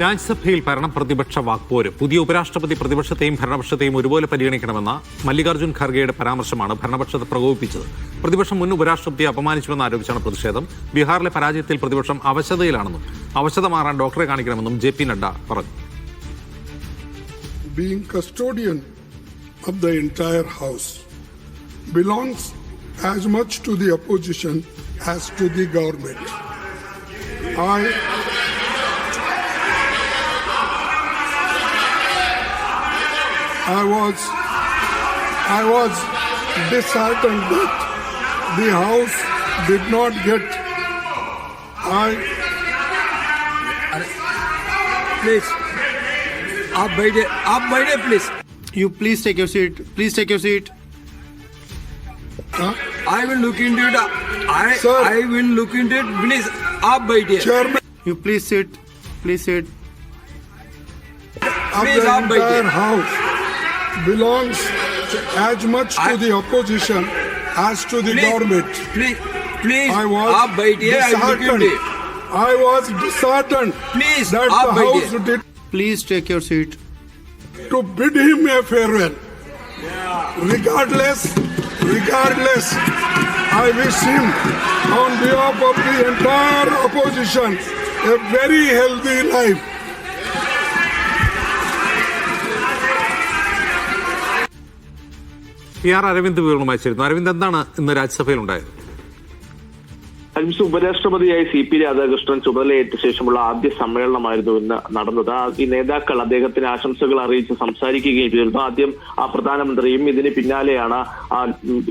രാജ്യസഭയിൽ ഭരണ പ്രതിപക്ഷ വാക്പോര്. പുതിയ ഉപരാഷ്ട്രപതി പ്രതിപക്ഷത്തെയും ഭരണപക്ഷത്തെയും ഒരുപോലെ പരിഗണിക്കണമെന്ന മല്ലികാർജുൻ ഖാർഗെയുടെ പരാമർശമാണ് ഭരണപക്ഷത്തെ പ്രകോപിപ്പിച്ചത്. പ്രതിപക്ഷം മുൻ ഉപരാഷ്ട്രപതിയെ അപമാനിച്ചുവെന്ന് ആരോപിച്ചാണ് പ്രതിഷേധം. ബീഹാറിലെ പരാജയത്തിൽ പ്രതിപക്ഷം അവശതയിലാണെന്നും അവശത മാറാൻ ഡോക്ടറെ കാണിക്കണമെന്നും ജെ പി നഡ്ഡ പറഞ്ഞു. Being custodian of the entire house belongs as much to the opposition as to the government. I I was, I was disheartened that the house did not get. I. Please, up by up by please. You please take your seat. Please take your seat. Huh? I will look into it. I, Sir. I will look into it. Please, up by. Chairman. You please sit. Please sit. Please, up by day. House belongs as much to I, the opposition as to the please, government. Please, please, I was disheartened. I was disheartened. Please, that the House did. Please take your seat. To bid him a farewell. Regardless, regardless, I wish him, on behalf of the entire opposition, a very healthy life. R Aravind വിവരങ്ങളുമായി ചേരുന്നു അരവിന്ദ് എന്താണ് ഇന്ന് രാജ്യസഭയിൽ ഉണ്ടായത് അഞ്ച് ഉപരാഷ്ട്രപതിയായി C P Radhakrishnan ചുമതലയേറ്റ ശേഷമുള്ള ആദ്യ സമ്മേളനമായിരുന്നു ഇന്ന് നടന്നത്. ഈ നേതാക്കൾ അദ്ദേഹത്തിന് ആശംസകൾ അറിയിച്ച് സംസാരിക്കുകയും ചെയ്തിരുന്നു. ആദ്യം ആ പ്രധാനമന്ത്രിയും ഇതിന് പിന്നാലെയാണ്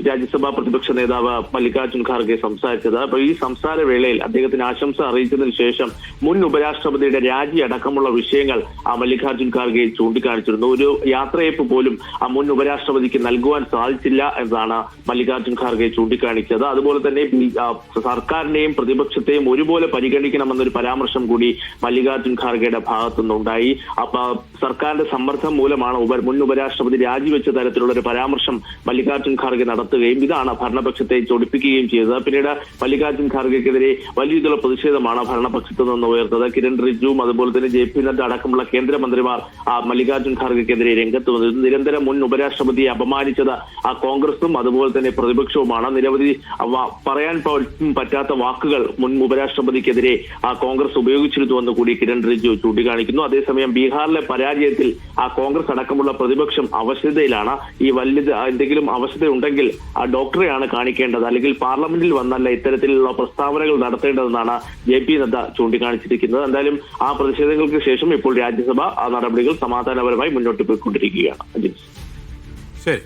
രാജ്യസഭാ പ്രതിപക്ഷ നേതാവ് മല്ലികാർജുൻ ഖാർഗെ സംസാരിച്ചത്. അപ്പൊ ഈ സംസാര വേളയിൽ അദ്ദേഹത്തിന് ആശംസ അറിയിച്ചതിന് ശേഷം മുൻ ഉപരാഷ്ട്രപതിയുടെ രാജി അടക്കമുള്ള വിഷയങ്ങൾ ആ മല്ലികാർജുൻ ഖാർഗെ ചൂണ്ടിക്കാണിച്ചിരുന്നു. ഒരു യാത്രയപ്പ് പോലും ആ മുൻ ഉപരാഷ്ട്രപതിക്ക് നൽകുവാൻ സാധിച്ചില്ല എന്നതാണ് മല്ലികാർജുൻ ഖാർഗെ ചൂണ്ടിക്കാണിച്ചത്. അതുപോലെ തന്നെ ആ, സർക്കാരിനെയും പ്രതിപക്ഷത്തെയും ഒരുപോലെ പരിഗണിക്കണമെന്നൊരു പരാമർശം കൂടി മല്ലികാർജുൻ ഖാർഗെയുടെ ഭാഗത്തുനിന്നുണ്ടായി. അപ്പൊ സർക്കാരിന്റെ സമ്മർദ്ദം മൂലമാണ് ഉപ മുൻ ഉപരാഷ്ട്രപതി രാജിവെച്ച തരത്തിലുള്ള ഒരു പരാമർശം മല്ലികാർജുൻ ഖാർഗെ നടത്തുകയും ഇതാണ് ഭരണപക്ഷത്തെ ചൊടിപ്പിക്കുകയും ചെയ്തത്. പിന്നീട് മല്ലികാർജുൻ ഖാർഗെക്കെതിരെ വലിയ രീതിയിലുള്ള പ്രതിഷേധമാണ് ഭരണപക്ഷത്തു നിന്ന് ഉയർത്തത് കിരൺ റിജുവും അതുപോലെ തന്നെ ജെ പി നദ്ദ അടക്കമുള്ള കേന്ദ്രമന്ത്രിമാർ ആ മല്ലികാർജുൻ ഖാർഗെക്കെതിരെ രംഗത്ത് വന്നത് നിരന്തരം മുൻ ഉപരാഷ്ട്രപതിയെ അപമാനിച്ചത് ആ കോൺഗ്രസും അതുപോലെ തന്നെ പ്രതിപക്ഷവുമാണ്. നിരവധി പറയാൻ പോലും പറ്റാത്ത വാക്കുകൾ മുൻ ഉപരാഷ്ട്രപതിക്കെതിരെ ആ കോൺഗ്രസ് ഉപയോഗിച്ചിരുന്നുവെന്ന് കൂടി കിരൺ റിജ്ജു ചൂണ്ടിക്കാണിക്കുന്നു. അതേസമയം ബീഹാറിലെ പരാജയത്തിൽ ആ കോൺഗ്രസ് അടക്കമുള്ള പ്രതിപക്ഷം അവശതയിലാണ്. ഈ വലിയ എന്തെങ്കിലും അവശത ഉണ്ടെങ്കിൽ ആ ഡോക്ടറെയാണ് കാണിക്കേണ്ടത്. അല്ലെങ്കിൽ പാർലമെന്റിൽ വന്നല്ല ഇത്തരത്തിലുള്ള പ്രസ്താവനകൾ നടത്തേണ്ടതെന്നാണ് ജെ പി നദ്ദ ചൂണ്ടിക്കാണിച്ചിരിക്കുന്നത്. എന്തായാലും ആ പ്രതിഷേധങ്ങൾക്ക് ശേഷം ഇപ്പോൾ രാജ്യസഭ ആ നടപടികൾ സമാധാനപരമായി മുന്നോട്ട് പോയിക്കൊണ്ടിരിക്കുകയാണ്. ശരി.